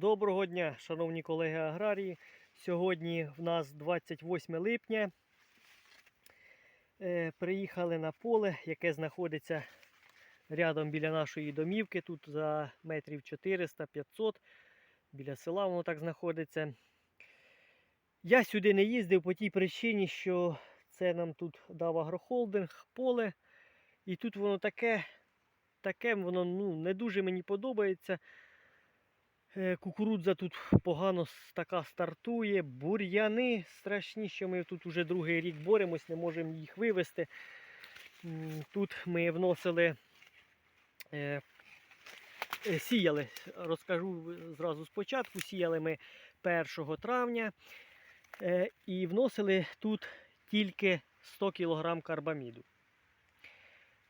Доброго дня, шановні колеги аграрії. Сьогодні в нас 28 липня. Е, Приїхали на поле, яке знаходиться рядом біля нашої домівки. Тут за метрів 400-500. Біля села воно так знаходиться. Я сюди не їздив по тій причині, що це нам тут дав агрохолдинг, поле. І тут воно таке, таке воно ну, не дуже мені подобається. Е, Кукурудза тут погано така стартує, бур'яни страшні, що ми тут уже другий рік боремось, не можемо їх вивести. М, Тут ми вносили, е, е, сіяли, розкажу зразу спочатку, сіяли ми 1 травня і вносили тут тільки 100 кг карбаміду.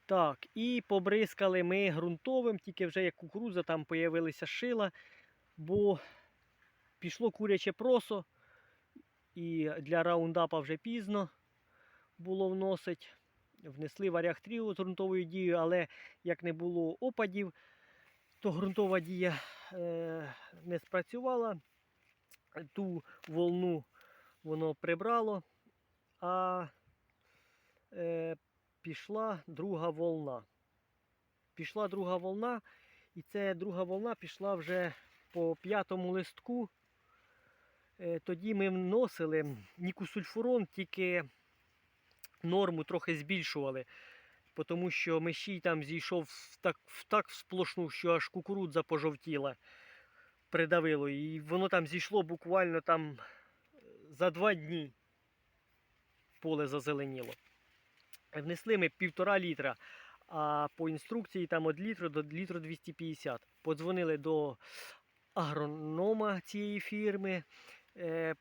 Так, і побризкали ми ґрунтовим, тільки вже як кукурудза, там появилися шила бо пішло куряче просо, і для раундапа вже пізно було вносить. Внесли варяг тріо з ґрунтовою дією, але як не було опадів, то ґрунтова дія е, не спрацювала. Ту волну воно прибрало, а е, пішла друга волна. Пішла друга волна, і ця друга волна пішла вже по п'ятому листку. Е, Тоді ми вносили нікусульфурон, тільки норму трохи збільшували, тому що мещій там зійшов в так, в так сплошну, що аж кукурудза пожовтіла, придавило. І воно там зійшло буквально там е, за два дні поле зазеленіло. Внесли ми півтора літра, а по інструкції там від літру до літру 250. Подзвонили до агронома цієї фірми, е,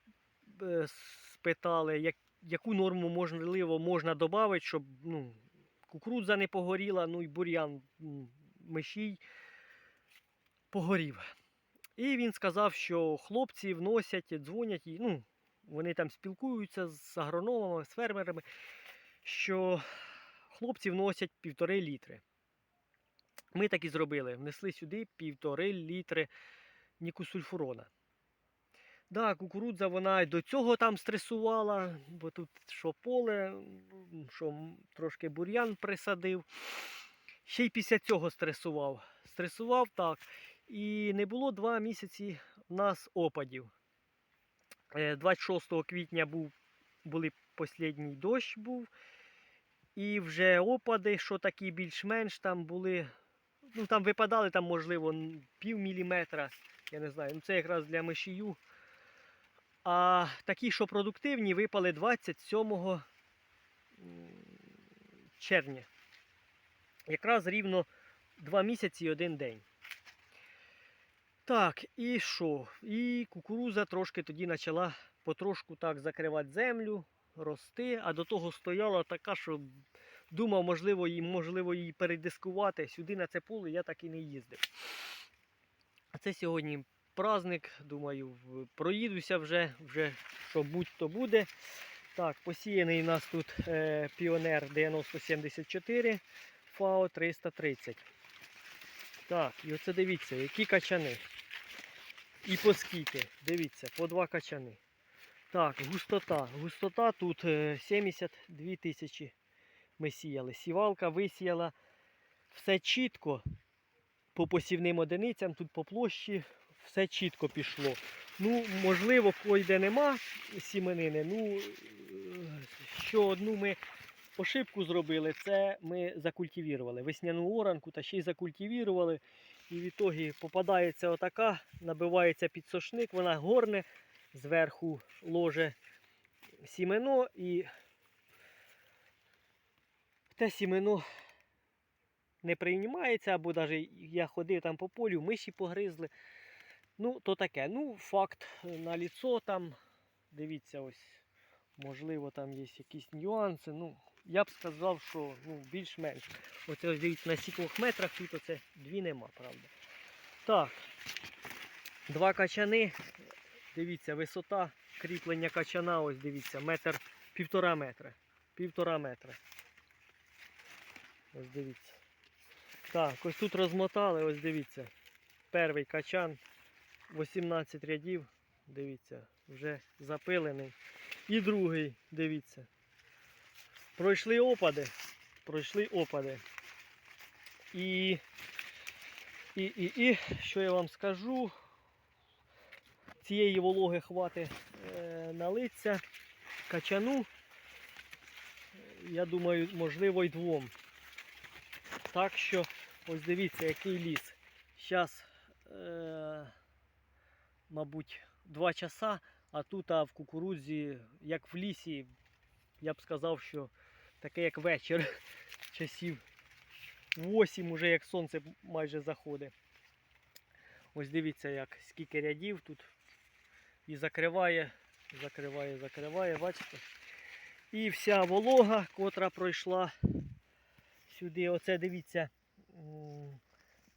спитали, як, яку норму можливо можна додати, щоб ну, кукурудза не погоріла, ну і бур'ян мишій погорів. І він сказав, що хлопці вносять, дзвонять, ну, вони там спілкуються з агрономами, з фермерами, що хлопці вносять півтори літри. Ми так і зробили. Внесли сюди півтори літри нікусульфурона. Да, кукурудза вона й до цього там стресувала, бо тут що поле, що трошки бур'ян присадив. Ще й після цього стресував. Стресував так. І не було два місяці в нас опадів. Е, 26 квітня був, були останній дощ був. І вже опади, що такі більш-менш там були. Ну там випадали там, можливо, пів міліметра. Я не знаю. Ну це якраз для мишію. А такі, що продуктивні, випали 27 червня. Якраз рівно 2 місяці і один день. Так, і що? І кукуруза трошки тоді почала потрошку так закривати землю, рости, а до того стояла така, що думав, можливо, її, можливо, її передискувати. Сюди на це поле я так і не їздив. А це сьогодні праздник, думаю, проїдуся вже, вже що будь-то буде. Так, посіяний у нас тут е, Піонер 9074 ФАО 330. Так, і оце дивіться, які качани. І по скільки. Дивіться, по два качани. Так, густота. Густота тут е, 72 тисячі ми сіяли. Сівалка висіяла все чітко по посівним одиницям, тут по площі все чітко пішло. Ну, можливо, койде нема сіменини. Ну, е, що одну ми ошибку зробили, це ми закультивірували. Весняну оранку та ще й закультивірували. І в ітогі попадається отака, набивається підсошник, вона горне, зверху ложе сімено і те сімено не приймається, або навіть я ходив там по полю, миші погризли. Ну, то таке. Ну, факт на ліцо там. Дивіться, ось, можливо, там є якісь нюанси. Ну, я б сказав, що ну, більш-менш. Оце ось дивіться на стількох метрах, тут оце дві нема, правда. Так, два качани. Дивіться, висота кріплення качана, ось дивіться, метр, півтора метра. Півтора метра. Ось дивіться. Так, ось тут розмотали, ось дивіться. Перший качан. 18 рядів, дивіться, вже запилений. І другий, дивіться. Пройшли опади. Пройшли опади. І, і, і, і що я вам скажу? Цієї вологи хватить е, на лиця, качану. Я думаю, можливо, й двом. Так що, ось дивіться, який ліс. Зараз, е, мабуть, 2 часа, а тут а в кукурудзі, як в лісі, я б сказав, що таке як вечір часів 8 уже як сонце майже заходить. Ось дивіться, як скільки рядів тут і закриває, закриває, закриває, бачите? І вся волога, котра пройшла сюди, оце дивіться,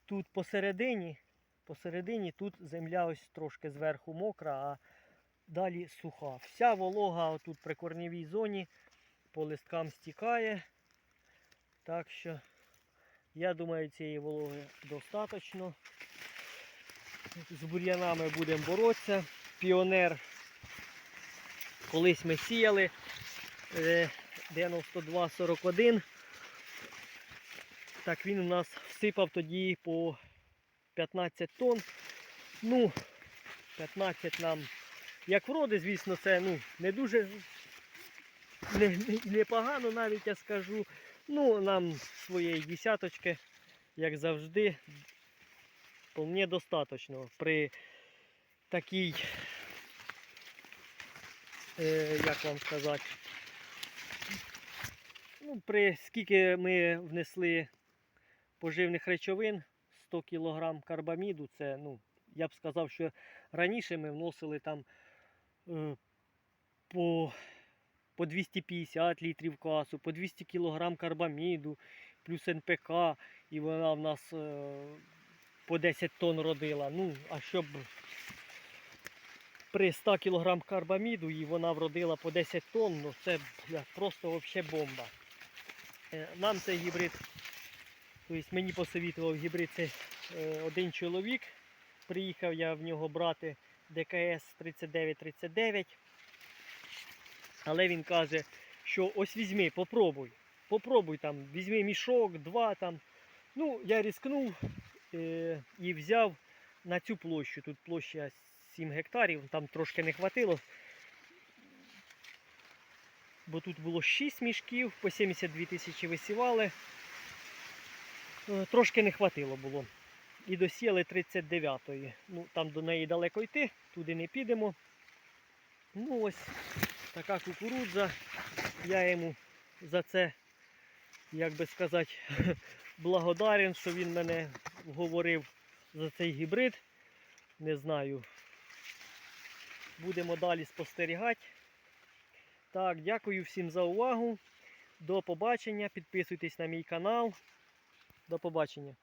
тут посередині, посередині тут земля ось трошки зверху мокра, а далі суха. Вся волога отут при корневій зоні по листкам стікає. Так що, я думаю, цієї вологи достатньо. З бур'янами будемо боротися. Піонер колись ми сіяли е, 92-41. Так він у нас всипав тоді по 15 тонн. Ну, 15 нам, як вроди, звісно, це ну, не дуже не, не, непогано навіть я скажу. Ну, нам своєї десяточки, як завжди, вполне достатньо при такій, е, як вам сказати, ну, при скільки ми внесли поживних речовин, 100 кг карбаміду, це, ну, я б сказав, що раніше ми вносили там е, по, по 250 літрів касу, по 200 кг карбаміду, плюс НПК, і вона в нас е, по 10 тонн родила. Ну, а щоб при 100 кг карбаміду і вона вродила по 10 тонн, ну це бля, просто вообще бомба. Е, Нам цей гібрид, тобто мені посовітував гібрид це е, один чоловік. Приїхав я в нього брати ДКС 3939. Але він каже, що ось візьми, попробуй. Попробуй там, візьми мішок, два там. Ну, я рискнув е, і взяв на цю площу. Тут площа 7 гектарів, там трошки не хватило. Бо тут було 6 мішків, по 72 тисячі висівали. Е, Трошки не хватило було. І досіяли 39-ї. Ну, там до неї далеко йти, туди не підемо. Ну ось така кукурудза. Я йому за це, як би сказати, благодарен, що він мене вговорив за цей гібрид. Не знаю. Будемо далі спостерігати. Так, дякую всім за увагу. До побачення. Підписуйтесь на мій канал. До побачення.